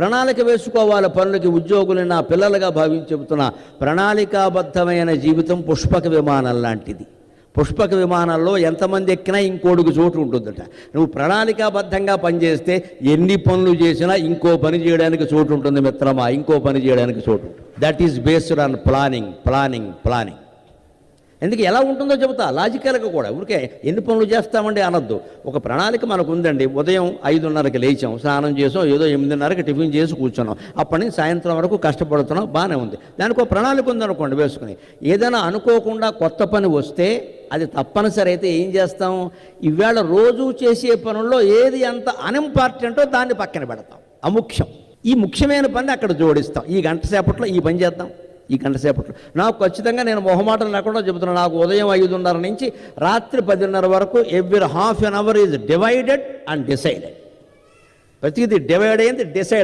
ప్రణాళిక వేసుకోవాలి పనులకి ఉద్యోగులు నా పిల్లలుగా భావించి చెబుతున్నా ప్రణాళికాబద్ధమైన జీవితం పుష్పక విమానం లాంటిది. పుష్పక విమానంలో ఎంతమంది ఎక్కినా ఇంకోటికి చోటు ఉంటుందట. నువ్వు ప్రణాళికాబద్ధంగా పనిచేస్తే ఎన్ని పనులు చేసినా ఇంకో పని చేయడానికి చోటు ఉంటుంది మిత్రమా ఇంకో పని చేయడానికి చోటు that is based on planning planning planning ఎందుకు ఎలా ఉంటుందో చెబుతా. లాజికల్గా కూడా. ఊరికే ఎన్ని పనులు చేస్తామండి అనొద్దు. ఒక ప్రణాళిక మనకు ఉందండి ఉదయం ఐదున్నరకి లేచాం. స్నానం చేసాం. ఏదో ఎనిమిదిన్నరకి టిఫిన్ చేసి కూర్చున్నాం. అప్పటి నుంచి సాయంత్రం వరకు కష్టపడుతున్నాం. బాగానే ఉంది. దానికి ఒక ప్రణాళిక ఉందనుకోండి వేసుకుని. ఏదైనా అనుకోకుండా కొత్త పని వస్తే అది తప్పనిసరి అయితే ఏం చేస్తాం? ఇవాళ రోజు చేసే పనుల్లో ఏది ఎంత అనింపార్టెంటో దాన్ని పక్కన పెడతాం. అముఖ్యం. ఈ ముఖ్యమైన పని అక్కడ జోడిస్తాం. ఈ గంట సేపట్లో ఈ పని చేద్దాం. ఈ గంట సేపట్లో. నాకు ఖచ్చితంగా నేను మొహమాటం లేకుండా చెబుతున్నాను నాకు ఉదయం ఐదున్నర నుంచి రాత్రి పదిన్నర వరకు every half an hour is divided and decided. ప్రతిదీ డివైడ్ అయింది డిసైడ్